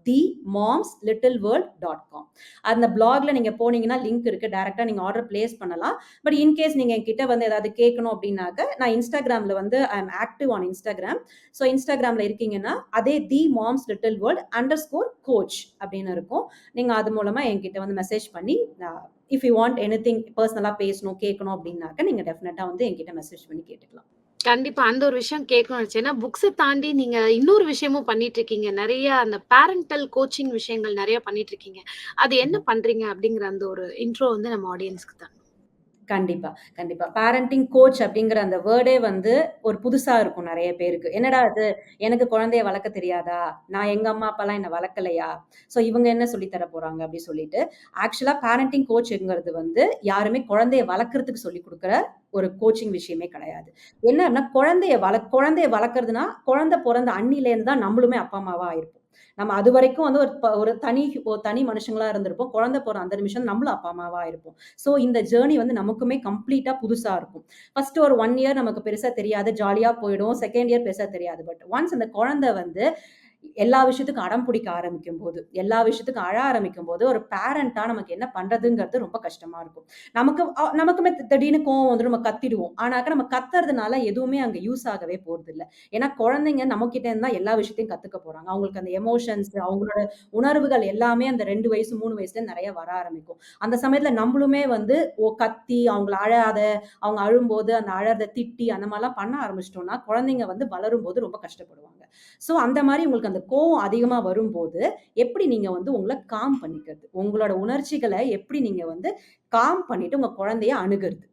the moms little world dot com அந்த பிளாக்ல நீங்க போனீங்கன்னா லிங்க் இருக்கு. டேரெக்டாக நீங்க ஆர்டர் பிளேஸ் பண்ணலாம். பட் இன் கேஸ் நீங்க என்கிட்ட வந்து ஏதாவது கேட்கணும் அப்படின்னாக்க, நான் இன்ஸ்டாகிராம்ல வந்து I am active on Instagram so இன்ஸ்டாகிராம்ல இருக்கீங்கன்னா, அதே the moms little world underscore coach அப்படின்னு இருக்கும். நீங்க அது மூலமா என்கிட்ட வந்து மெசேஜ் பண்ணி, இஃப் யூ வாண்ட் எனிதிங் பர்சனலாக பேசணும், கேட்கணும் அப்படின்னாக்க, நீங்கள் டெஃபினட்டாக வந்து என்கிட்ட மெசேஜ் பண்ணி கேட்டுக்கலாம். கண்டிப்பா. அந்த ஒரு விஷயம் கேட்கணும்னு. ஏன்னா புக்ஸ தாண்டி நீங்க இன்னொரு விஷயமும் பண்ணிட்டு இருக்கீங்க. நெறைய அந்த பேரன்டல் கோச்சிங் விஷயங்கள் நெறைய பண்ணிட்டு இருக்கீங்க. அது என்ன. பண்றீங்க? அப்படிங்கிற அந்த ஒரு இன்ட்ரோ வந்து நம்ம ஆடியன்ஸ்க்கு தரணும். கண்டிப்பா, கண்டிப்பா. பேரண்டிங் கோச் அப்படிங்கிற அந்த வேர்டே வந்து ஒரு புதுசா இருக்கும் நிறைய பேருக்கு. என்னடா இது! எனக்கு குழந்தைய வளர்க்க தெரியாதா? நான் எங்க அம்மா, அப்பாலாம் என்ன வளர்க்கலையா? ஸோ இவங்க என்ன சொல்லி தர போறாங்க அப்படி சொல்லிட்டு. ஆக்சுவலா பேரண்டிங் கோச்ங்கிறது வந்து யாருமே குழந்தைய வளர்க்கறதுக்கு சொல்லிக் கொடுக்குற ஒரு கோச்சிங் விஷயமே கிடையாது. என்னன்னா குழந்தைய வள குழந்தைய வளர்க்கறதுனா, குழந்தை பிறந்த அன்னிலேருந்து தான் நம்மளுமே அப்பா, அம்மாவா ஆயிருப்போம். நம்ம அது வரைக்கும் வந்து ஒரு ஒரு தனி தனி மனுஷங்களா இருந்திருப்போம். குழந்தை போற அந்த நிமிஷம் நம்மளும் அப்பா, அம்மாவா இருப்போம். ஸோ இந்த ஜேர்னி வந்து நமக்குமே கம்ப்ளீட்டா புதுசா இருக்கும். ஃபர்ஸ்ட் ஒரு ஒன் இயர் நமக்கு பெருசா தெரியாது. ஜாலியா போயிடும். செகண்ட் இயர் பெருசா தெரியாது. பட் ஒன்ஸ் அந்த குழந்தை வந்து எல்லா விஷயத்துக்கும் அடம் பிடிக்க ஆரம்பிக்கும்போது, எல்லா விஷயத்துக்கும் அழ ஆரம்பிக்கும் போது ஒரு பேரன்ட்டா நமக்கு என்ன பண்றதுங்கிறது ரொம்ப கஷ்டமா இருக்கும். நமக்கு நமக்குமே திடீர்னு கோவம் வந்து நம்ம கத்திடுவோம். ஆனாக்க நம்ம கத்துறதுனால எதுவுமே அங்க யூஸ் ஆகவே போறது இல்லை ஏன்னா குழந்தைங்க நம்ம கிட்ட இருந்தா எல்லா விஷயத்தையும் கத்துக்க போறாங்க. அவங்களுக்கு அந்த எமோஷன்ஸ், அவங்களோட உணர்வுகள் எல்லாமே அந்த ரெண்டு வயசு, மூணு வயசுல நிறைய வர ஆரம்பிக்கும். அந்த சமயத்துல நம்மளுமே வந்து ஓ கத்தி, அவங்கள அழாத, அவங்க அழும்போது அந்த அழறத திட்டி அந்த மாதிரிலாம் பண்ண ஆரம்பிச்சிட்டோம்னா குழந்தைங்க வந்து வளரும் போது ரொம்ப கஷ்டப்படுவாங்க. ஸோ அந்த மாதிரி உங்களுக்கு அந்த கோவம் அதிகமாக வரும்போது, எப்படி நீங்கள் வந்து உங்களை காம் பண்ணிக்கிறது? உங்களோட உணர்ச்சிகளை எப்படி நீங்கள் வந்து காம் பண்ணிட்டு உங்கள் குழந்தைய அணுகுறது?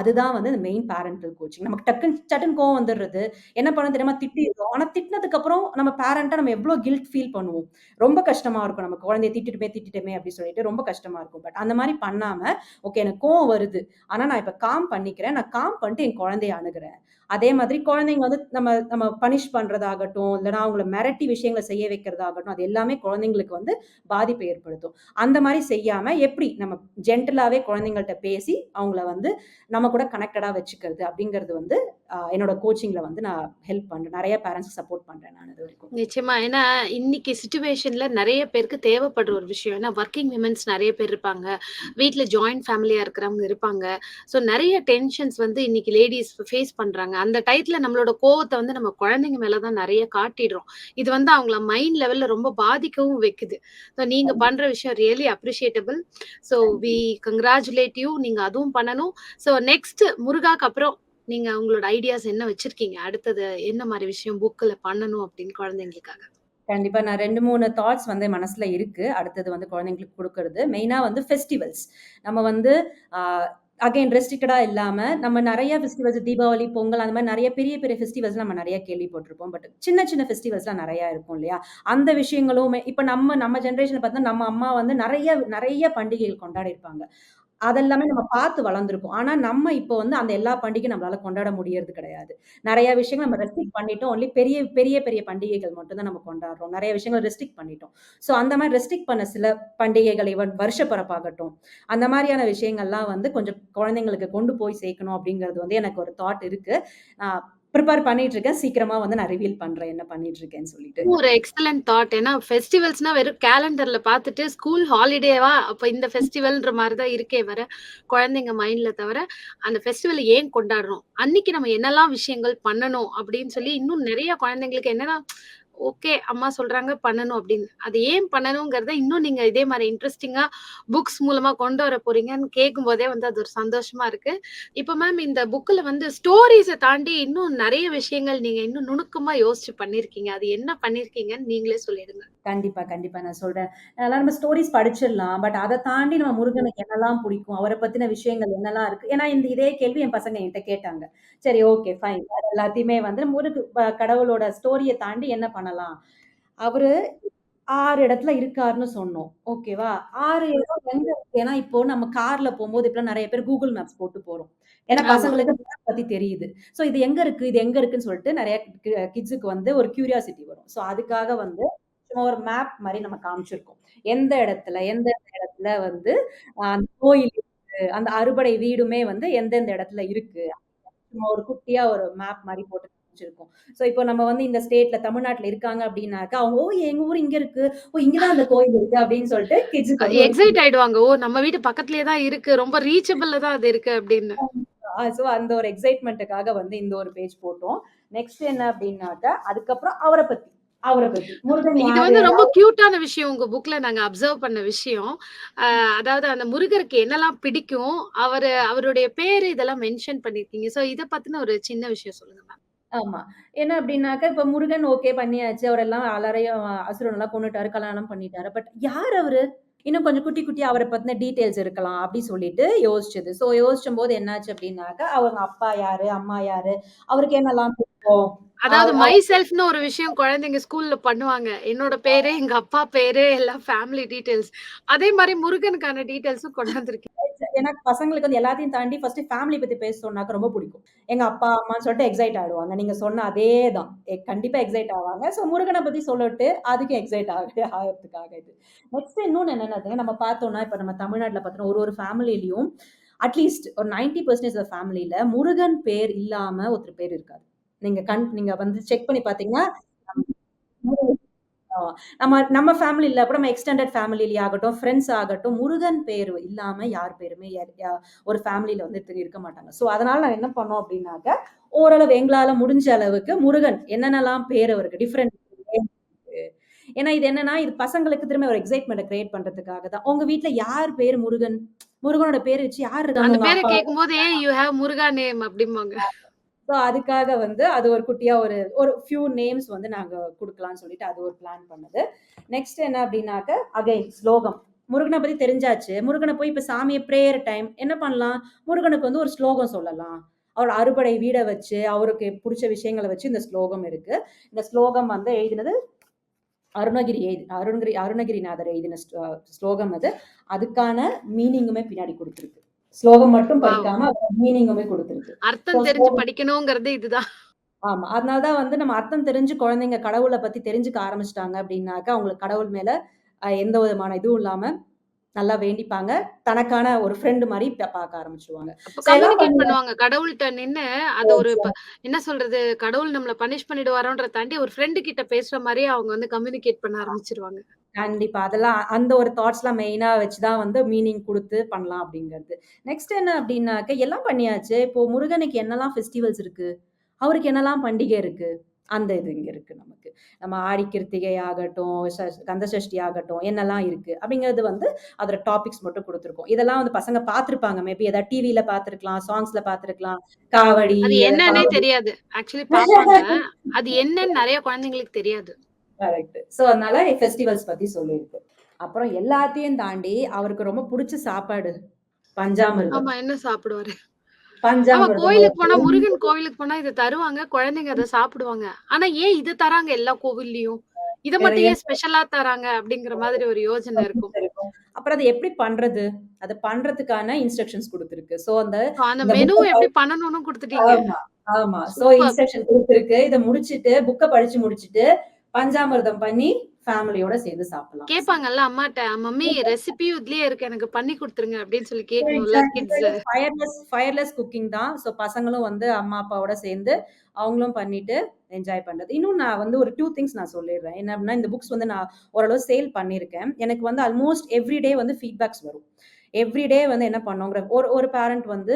அதுதான் வந்து இந்த மெயின் பேரண்டல் கோச்சிங். நமக்கு டக்குன்னு சட்டுன்னு கோவம் வந்துடுறது. என்ன பண்ண தெரியுமா திட்டிடுறோம் ஆனால் திட்டினதுக்கு அப்புறம் நம்ம பேரண்ட்டாக நம்ம எவ்வளோ கில்ட் ஃபீல் பண்ணுவோம். ரொம்ப கஷ்டமா இருக்கும். நம்ம குழந்தைய திட்டுட்டுமே திட்டுட்டுமே அப்படின்னு சொல்லிட்டு ரொம்ப கஷ்டமா இருக்கும். பட் அந்த மாதிரி பண்ணாம, ஓகே எனக்கு கோவம் வருது. ஆனால் நான் இப்போ காம் பண்ணிக்கிறேன். நான் காம் பண்ணிட்டு என் குழந்தைய அணுகுறேன். அதே மாதிரி குழந்தைங்க வந்து நம்ம நம்ம பனிஷ் பண்ணுறதாகட்டும் இல்லைன்னா அவங்கள மிரட்டி விஷயங்கள செய்ய வைக்கிறதாகட்டும், அது எல்லாமே குழந்தைங்களுக்கு வந்து பாதிப்பை ஏற்படுத்தும். அந்த மாதிரி செய்யாம எப்படி நம்ம ஜென்டலாகவே குழந்தைங்கள்ட்ட பேசி, அவங்கள வந்து நம்ம கூட கனெக்டடா வச்சுக்கிறது அப்படிங்கிறது வந்து என்னோட கோச்சிங்ல வந்து நான் ஹெல்ப் பண்றேன். நெறைய பேரண்ட்ஸ்க்கு சப்போர்ட் பண்றேன் நான் இதுவரைக்கும். நிச்சயமா. ஏன்னா, இன்னைக்கு சிச்சுவேஷன்ல நெறைய பேருக்கு தேவைப்படுற ஒரு விஷயம். ஏன்னா, வொர்க்கிங் விமென்ஸ் நெறைய பேர் இருப்பாங்க. வீட்ல ஜாயிண்ட் ஃபேமிலியா இருக்கிறவங்க இருப்பாங்க. ஸோ நெறைய டென்ஷன்ஸ் வந்து இன்னைக்கு லேடீஸ் ஃபேஸ் பண்றாங்க. அந்த டயத்துல நம்மளோட கோவத்த வந்து நம்ம குழந்தைங்க மேல தான் நெறைய காட்டிடுறோம். இது வந்து அவங்கள மைண்ட் லெவல்ல ரொம்ப பாதிக்கவும் வைக்குது. ஸோ நீங்க பண்ற விஷயம் really appreciable. So we congratulate you. நீங்க அதுவும் பண்ணணும். ஸோ நெக்ஸ்ட் முருகாக்கு அப்புறம் நீங்க உங்களோட ஐடியாஸ் என்ன வச்சிருக்கீங்க? அடுத்தது என்ன மாதிரி விஷயம் புக்கில் பண்ணணும் அப்படின்னு குழந்தைங்களுக்காக? கண்டிப்பா. நான் 2, 3 தாட்ஸ் வந்து மனசுல இருக்கு. அடுத்தது வந்து குழந்தைங்களுக்கு கொடுக்கறது மெயினா வந்து ஃபெஸ்டிவல்ஸ். நம்ம வந்து அகைன் ரெஸ்ட்ரிக்டடாக இல்லாம, நம்ம நிறைய ஃபெஸ்டிவல்ஸ் தீபாவளி, பொங்கல் அந்த மாதிரி நிறைய பெரிய, பெரிய ஃபெஸ்டிவல்ஸ் நம்ம நிறைய கேள்விப்பட்டிருப்போம். பட் சின்ன, சின்ன ஃபெஸ்டிவல்ஸ்லாம் நிறையா இருக்கும் இல்லையா? அந்த விஷயங்களுமே இப்போ நம்ம நம்ம ஜென்ரேஷன் பார்த்தா நம்ம அம்மா வந்து நிறைய நிறைய பண்டிகைகள் கொண்டாடியிருப்பாங்க. அதெல்லாமே நம்ம பார்த்து வளர்ந்துருக்கோம். ஆனா நம்ம இப்போ வந்து அந்த எல்லா பண்டிகையும் நம்மளால கொண்டாட முடியறது கிடையாது. நெறைய விஷயங்கள் நம்ம ரெஸ்ட்ரிக்ட் பண்ணிட்டோம். ஒன்லி பெரிய, பெரிய, பெரிய பண்டிகைகள் மட்டும் தான் நம்ம கொண்டாடுறோம். நெறைய விஷயங்கள ரெஸ்ட்ரிக்ட் பண்ணிட்டோம். ஸோ அந்த மாரி ரெஸ்ட்ரிக்ட் பண்ண சில பண்டிகைகள் ஈவன் வருஷ பிறப்பாகட்டும், அந்த மாரியான விஷயங்கள்லாம் வந்து கொஞ்சம் குழந்தைங்களுக்கு கொண்டு போய் சேர்க்கணும் அப்படிங்கிறது வந்து எனக்கு ஒரு தாட் இருக்கு. ப்ரிப்பேர் பண்ணிட்டு இருக்கேன். சீக்கிரமா வந்து நான் ரிவீல் பண்றேன் என்ன பண்ணிட்டு இருக்கேன்னு சொல்லிட்டு. ஒரு எக்ஸலன்ட் தாட். ஏன்னா ஃபெஸ்டிவல்ஸ்னா வெறும் கேலண்டர்ல பார்த்துட்டு ஸ்கூல் ஹாலிடேவா அப்ப இந்த ஃபெஸ்டிவல்ன்ற மாதிரி தான் இருக்கே வர, குழந்தைங்க மைண்ட்ல தவிர, அந்த ஃபெஸ்டிவல் ஏன் கொண்டாடுறோம்? அன்னைக்கு நம்ம என்னெல்லாம் விஷயங்கள் பண்ணணும்? அப்படின்னு சொல்லி இன்னும் நிறைய குழந்தைங்களுக்கு என்னன்னா, ஓகே அம்மா சொல்றாங்க பண்ணணும் அப்படின்னு. அது ஏன் பண்ணணுங்கிறத இன்னும் நீங்க இதே மாதிரி இன்ட்ரெஸ்டிங்கா புக்ஸ் மூலமா கொண்டு வர போறீங்கன்னு கேட்கும்போதே வந்து அது ஒரு சந்தோஷமா இருக்கு. இப்ப மேம் இந்த புக்ல வந்து ஸ்டோரிஸை தாண்டி இன்னும் நிறைய விஷயங்கள் நீங்க இன்னும் நுணுக்கமா யோசிச்சு பண்ணியிருக்கீங்க. அது என்ன பண்ணியிருக்கீங்கன்னு நீங்களே சொல்லிடுங்க. கண்டிப்பா, கண்டிப்பா. நான் சொல்றேன். அதெல்லாம் நம்ம ஸ்டோரீஸ் படிச்சிடலாம். பட் அத தாண்டி நம்ம முருகனுக்கு என்னலாம் புடிக்கும்? அவர பத்தின விஷயங்கள் என்னலாம் இருக்கு? ஏன்னா இந்த இதே கேள்வி என் பசங்க என்ட்ட கேட்டாங்க. சரி ஓகே ஃபைன். அது எல்லாத்தையுமே வந்து முருகு ப கடவுளோட ஸ்டோரிய தாண்டி என்ன பண்ணலாம்? அவரு 6 இடத்துல இருக்காருன்னு சொன்னோம். ஓகேவா? 6 இடம் எங்க இருக்கு? ஏன்னா இப்போ நம்ம கார்ல போம்போது இப்பலாம் நெறைய பேர் Google மேப்ஸ் போட்டு போறோம். ஏன்னா ஆமா. பசங்களுக்கு பத்தி தெரியுது. ஸோ இது எங்க இருக்கு? இது எங்க இருக்குன்னு சொல்லிட்டு நெறைய கிட்ஸுக்கு வந்து ஒரு கியூரியாசிட்டி வரும். ஸோ அதுக்காக வந்து சும்மா ஒரு மேப் மாரி நம்ம காமிச்சிருக்கோம். எந்த இடத்துல, எந்தெந்த இடத்துல வந்து அந்த கோயில் இருக்கு. அந்த அறுபடை வீடுமே வந்து எந்தெந்த இடத்துல இருக்கு. சும்மா ஒரு குட்டியா ஒரு மேப் மாரி போட்டு காமிச்சிருக்கோம். ஸோ இப்போ நம்ம வந்து இந்த ஸ்டேட்ல தமிழ்நாட்டுல இருக்காங்க அப்டின்னாக்கா, அவங்க "ஓ! எங்க ஊர் இங்க இருக்கு. ஓ! இங்க தான் அந்த கோயில் இருக்கு" அப்டின்னு சொல்லிட்டு எக்ஸைட் ஆயிடுவாங்க. ஓ! நம்ம வீட்டு பக்கத்திலேயே தான் இருக்கு. ரொம்ப ரீச்சபிள்ல தான் அது இருக்கு அப்படின்னு. ஸோ அந்த ஒரு எக்ஸைட்மென்ட்டுக்காக வந்து இந்த ஒரு பேஜ் போட்டோம். நெக்ஸ்ட் என்ன அப்டின்னாக்கா, அதுக்கப்புறம் அவர பத்தி இது? வந்து ரொம்ப கியூட்டான விஷயம் உங்க புக்ல நாங்க அப்சர்வ் பண்ண விஷயம். அதாவது அந்த முருகருக்கு என்னலாம் பிடிக்கும்? அவரு அவருடைய பேரு இதெல்லாம் மென்ஷன் பண்ணியிருக்கீங்க. ஸோ இத பத்தின ஒரு சின்ன விஷயம் சொல்லுங்க மேம். ஆமா. என்ன அப்டின்னாக்கா, இப்ப முருகன் ஓகே பண்ணியாச்சு. அவரெல்லாம் எல்லாரையும் அசுரனெல்லாம் கொன்னுட்டாரு, கல்யாணம் பண்ணிட்டாரு. பட் யார் அவரு? இன்னும் கொஞ்சம் குட்டி குட்டியா அவர பத்தின டீட்டெயில்ஸ் இருக்கலாம் அப்டி சொல்லிட்டு யோசிச்சது. ஸோ யோசிச்சம்போது என்னாச்சு அப்டின்னாக்கா, அவங்க அப்பா யாரு? அம்மா யாரு? அவருக்கு என்னலாம் பிடிக்கும்? அதாவது மை அவ செல்ஃப்ன்னு ஒரு விஷயம் குழந்தைங்க ஸ்கூல்ல பண்ணுவாங்க. என்னோட பேரு, எங்க அப்பா பேரு, எல்லாம் ஃபேமிலி டீட்டெயில்ஸ். அதே மாரி முருகனுக்கான டீட்டெயில்ஸும் கொண்டு வந்திருக்கீங்க. ஏன்னா பசங்களுக்கு வந்து எல்லாத்தையும் தாண்டி ஃபர்ஸ்ட் ஃபேமிலி பத்தி பேச சொன்னாக்க ரொம்ப பிடிக்கும். எங்க அப்பா, அம்மான்னு சொல்லிட்டு எக்ஸைட் ஆயிடுவாங்க. நீங்க சொன்ன அதே தான். கண்டிப்பா எக்ஸைட் ஆவாங்க. ஸோ முருகன பத்தி சொல்லட்டு அதுக்கு எக்ஸைட் ஆக ஆகறதுக்காக இது. நெக்ஸ்ட் இன்னொன்னு என்னன்னா, நம்ம பார்த்தோம்னா, இப்ப நம்ம தமிழ்நாட்டுல பார்த்தோம்னா, ஒரு ஒரு ஃபேமிலிலயும் அட்லீஸ்ட் ஒரு 90% ஆஃப் ஃபேமிலில முருகன் பேர் இல்லாம ஒருத்தர் பேர் இருக்காது. நீங்க கண் நீங்க வந்து செக் பண்ணி பார்த்தீங்கன்னா, ஆ நம்ம நம்ம ஃபேமிலில கூட நம்ம எக்ஸ்டெண்டட் ஃபேமிலிலயே ஆகட்டும், ஃபிரெண்ட்ஸ் ஆகட்டும், முருகன் பேர் இல்லாம யார் பேருமே ஒரு ஃபேமிலில வந்து இருக்க இருக்க மாட்டாங்க. ஸோ அதனால நாங்க என்ன பண்ணோம் அப்டின்னாக்க, ஓரளவு எங்களால முடிஞ்ச அளவுக்கு முருகன் என்னென்னலாம் பேர் அவருக்கு டிஃபரெண்ட். ஏன்னா இது என்னன்னா, இது பசங்களுக்கு திரும்ப ஒரு எக்ஸைட்மென்ட்ட கிரியேட் பண்றதுக்காக தான். உங்க வீட்ல யார் பேரு முருகன்? முருகனோட பேர் வச்சு யார் இருக்காங்க? கேட்கும்போது, "ஏன் யூ ஹேவ் முருகா நேம்" அப்படிம்பாங்க. ஸோ அதுக்காக வந்து அது ஒரு குட்டியாக ஒரு ஒரு ஃபியூ நேம்ஸ் வந்து நாங்கள் கொடுக்கலான்னு சொல்லிட்டு அது ஒரு பிளான் பண்ணது. நெக்ஸ்ட் என்ன அப்படின்னாக்க அகைன் ஸ்லோகம். முருகனை பற்றி தெரிஞ்சாச்சு. முருகனை போய் இப்போ சாமியை பிரேயர் டைம் என்ன பண்ணலாம்? முருகனுக்கு வந்து ஒரு ஸ்லோகம் சொல்லலாம். அவரோட அறுபடை வீடை வச்சு, அவருக்கு பிடிச்ச விஷயங்களை வச்சு இந்த ஸ்லோகம் இருக்கு. இந்த ஸ்லோகம் வந்து எழுதினது அருணகிரி எழுதி அருணகிரி அருணகிரிநாதர் எழுதின ஸ்லோகம் அது. அதுக்கான மீனிங்குமே பின்னாடி கொடுத்துருக்கு ஸ்லோகம் மட்டும்! படிக்காம மீனிங்குமே குடுத்திருக்கு. அர்த்தம் தெரிஞ்சு படிக்கணுங்கிறது இதுதான். ஆமா. அதனால தான் வந்து நம்ம அர்த்தம் தெரிஞ்சு குழந்தைங்க கடவுள பத்தி தெரிஞ்சுக்க ஆரம்பிச்சுட்டாங்க அப்டின்னாக்க, அவங்களுக்கு கடவுள் மேல எந்த விதமான இதுவும் இல்லாம நல்லா வேண்டிப்பாங்க. தனக்கான ஒரு ஃப்ரெண்ட் ப பார்க்க எல்லாம் கம்யூனிகேட். பண்ணுவாங்க. கடவுள்ட்ட நின்னு அத ஒரு என்ன சொல்றது? கடவுள் நம்மள பனிஷ் பண்ணிடுவாரோன்றத தாண்டி ஒரு ஃப்ரெண்ட் கிட்ட பேசுற மாரியே அவங்க வந்து கம்யூனிகேட் பண்ண ஆரம்பிச்சுருவாங்க. கண்டிப்பா. அதெல்லாம் அந்த ஒரு தாட்ஸ்லாம் மெயினா வச்சு தான் வந்து மீனிங் குடுத்து பண்ணலாம் அப்படிங்கிறது. நெக்ஸ்ட் என்ன அப்டின்னாக்க எல்லாம் பண்ணியாச்சு. இப்போ முருகனுக்கு என்னலாம் ஃபெஸ்டிவல்ஸ் இருக்கு? அவருக்கு என்னலாம் பண்டிகை இருக்கு? அந்த இது இங்க இருக்கு நமக்கு. நம்ம ஆடி கிருத்திகை ஆகட்டும், ச கந்த சஷ்டி ஆகட்டும், என்னலாம் இருக்கு? அப்படிங்கிறது வந்து அதோட டாபிக்ஸ் மட்டும் குடுத்துருக்கோம். இதெல்லாம் வந்து பசங்க பார்த்துருப்பாங்க. மேபி ஏதாவது டிவில பார்த்துருக்கலாம், சாங்ஸ்ல பார்த்துருக்கலாம். காவடி அது என்னன்னே தெரியாது. ஆக்சுவலி <laughs> பார்ப்பாங்க. அது என்னன்னு நெறைய குழந்தைங்களுக்கு தெரியாது. கரெக்ட். ஸோ அதனால ஃபெஸ்டிவல்ஸ் பத்தி சொல்லியிருக்கு. அப்புறம் எல்லாத்தையும் தாண்டி அவருக்கு ரொம்ப புடிச்ச சாப்பாடு பஞ்சாமிர்தம். ஆமா. என்ன சாப்பிடுவாரு? ஆமா கோயிலுக்கு போனா முருகன் கோவிலுக்கு போனா இத தருவாங்க. குழந்தைங்க அத சாப்பிடுவாங்க. ஆனா ஏன் இத தராங்க எல்லா கோவில்லயும்? இத மட்டும் ஏன் ஸ்பெஷலா தராங்க? அப்படிங்கிற மாதிரி ஒரு யோசனை இருக்கும். அப்புறம் அத எப்படி பண்றது? அத பண்றதுக்கான இன்ஸ்ட்ரக்ஷன்ஸ் குடுத்திருக்கு. ஸோ அந்த மெனு எப்படி பண்ணணும்னு குடுத்துட்டீங்க. ஆமா, சூப்பர். இன்ஸ்ட்ரக்ஷன் குடுத்திருக்கு. இத முடிச்சுட்டு புக்க படிச்சு முடிச்சுட்டு, பஞ்சாமிர்தம் பண்ணி ஃபேமிலியோட சேர்ந்து சாப்பிடலாம். கேட்பாங்கல்ல அம்மாட்ட, "மம்மி ரெசிபியும் இதுலயே இருக்கு. எனக்கு பண்ணி குடுத்துருங்க." அப்படின்னு சொல்லி கேட்கணும்ல. ஃபயர்லெஸ் ஃபயர்லெஸ் குக்கிங் தான். ஸோ பசங்களும் வந்து அம்மா, அப்பாவோட சேர்ந்து அவங்களும் பண்ணிட்டு என்ஜாய் பண்றது. இன்னும் நான் வந்து ஒரு 2 திங்ஸ் நான் சொல்லிடுறேன். என்ன அப்படின்னா, இந்த புக்ஸ் வந்து நான் ஓரளவு சேல் பண்ணியிருக்கேன். எனக்கு வந்து ஆல்மோஸ்ட் எவ்ரி டே வந்து ஃபீட்பேக்ஸ் வரும். எவ்ரி டே வந்து என்ன பண்ணோங்கிற ஒரு ஒரு பேரண்ட் வந்து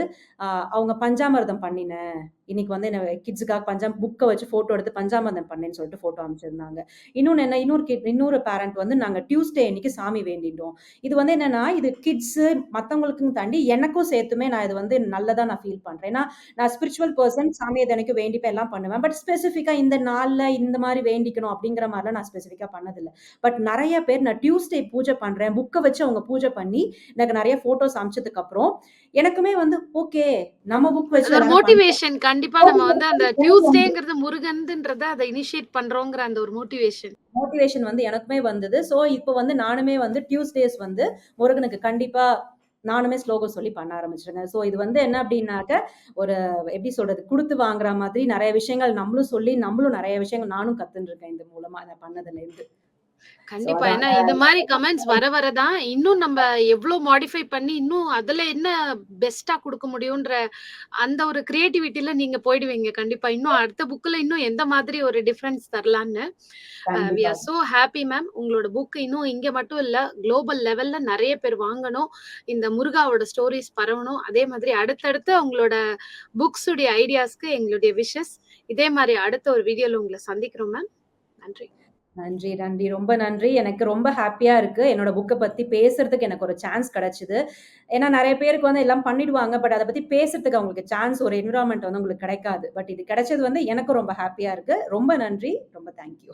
அவங்க பஞ்சாமிர்தம் பண்ணினேன். இன்னைக்கு வந்து என்ன கிட்ஸுக்காக பஞ்சாம் புக்கை வச்சு ஃபோட்டோ எடுத்து பஞ்சாமந்தம் பண்ணேன்னு சொல்லிட்டு ஃபோட்டோ அமைச்சிருந்தாங்க இன்னொன்று என்ன இன்னொரு கிட் இன்னொரு பேரண்ட் வந்து நாங்கள் டியூஸ்டே அன்னைக்கு சாமி வேண்டிட்டோம். இது வந்து என்னன்னா, இது கிட்ஸு மற்றவங்களுக்கும் தாண்டி எனக்கும் சேர்த்துமே நான் இது வந்து நல்லதாக நான் ஃபீல் பண்ணுறேன் ஏன்னா, நான் ஸ்பிரிச்சுவல் பர்சன் சாமியை தினைக்கும் வேண்டிப்பேன், எல்லாம் பண்ணுவேன். பட் ஸ்பெசிஃபிக்காக இந்த நாளில் இந்த மாதிரி வேண்டிக்கணும் அப்படிங்கிற மாதிரிலாம் நான் ஸ்பெசிஃபிக்காக பண்ணதில்லை பட் நிறைய பேர் நான் டியூஸ்டே பூஜை பண்ணுறேன் புக்கை வச்சு அவங்க பூஜை பண்ணி எனக்கு நிறைய ஃபோட்டோஸ் அமைச்சதுக்கப்புறம் எனக்குமே வந்து ஓகே நம்ம புக் வச்சு அது மோட்டிவேஷன். கண்டிப்பா நம்ம வந்து அந்த டியூஸ்டேங்கிறது முருகன்துன்றத அத இனிஷியேட் பண்றோங்கிற அந்த ஒரு மோட்டிவேஷன். மோட்டிவேஷன் வந்து எனக்குமே வந்தது. ஸோ இப்போ வந்து நானுமே வந்து டியூஸ்டேஸ் வந்து முருகனுக்கு கண்டிப்பா நானுமே ஸ்லோகம் சொல்லி பண்ண ஆரம்பிச்சுருங்க. ஸோ இது வந்து என்ன அப்டின்னாக்க, ஒரு எப்படி சொல்றது? குடுத்து வாங்குற மாதிரி நெறைய விஷயங்கள் நம்மளும் சொல்லி, நம்மளும் நெறைய விஷயங்கள் நானும் கத்துண்டுருக்கேன் இது மூலமா நான் பண்ணதுலேருந்து. ஸோ கண்டிப்பா. ஏன்னா இந்த மாரி கமெண்ட்ஸ் வர வர தான் இன்னும் நம்ம எவ்ளோ மாடிஃபை பண்ணி இன்னும் அதுல என்ன பெஸ்ட்டா குடுக்க முடியுன்ற அந்த ஒரு கிரியேட்டிவிட்டில நீங்க போயிடுவீங்க கண்டிப்பா. இன்னும் அடுத்த புக்ல இன்னும் எந்த மாதிரி ஒரு difference we. Are so happy ma'am. உங்களோட புக் இன்னும் இங்க மட்டும் இல்ல, குளோபல் லெவல்ல நெறைய பேர் வாங்கணும். இந்த முருகாவோட ஸ்டோரீஸ் பரவணும். அதே மாதிரி அடுத்தடுத்து உங்களோட புக்ஸ் உடைய ஐடியாஸ்க்கு எங்களுடைய விஷஸ். இதே மாரி அடுத்த ஒரு வீடியோல உங்கள சந்திக்கிறோம் மேம். நன்றி. நன்றி, நன்றி. ரொம்ப நன்றி. எனக்கு ரொம்ப ஹாப்பியாக இருக்கு. என்னோட புக்கை பத்தி பேசுறதுக்கு எனக்கு ஒரு சான்ஸ் கிடைச்சிது ஏன்னா நிறைய பேருக்கு வந்து எல்லாம் பண்ணிடுவாங்க. பட் அதை பத்தி பேசுறதுக்கு அவங்களுக்கு சான்ஸ் ஒரு என்விரான்மெண்ட் வந்து உங்களுக்கு கிடைக்காது. பட் இது கிடைச்சது வந்து எனக்கும் ரொம்ப ஹாப்பியாக இருக்கு. ரொம்ப நன்றி. ரொம்ப தேங்க் யூ.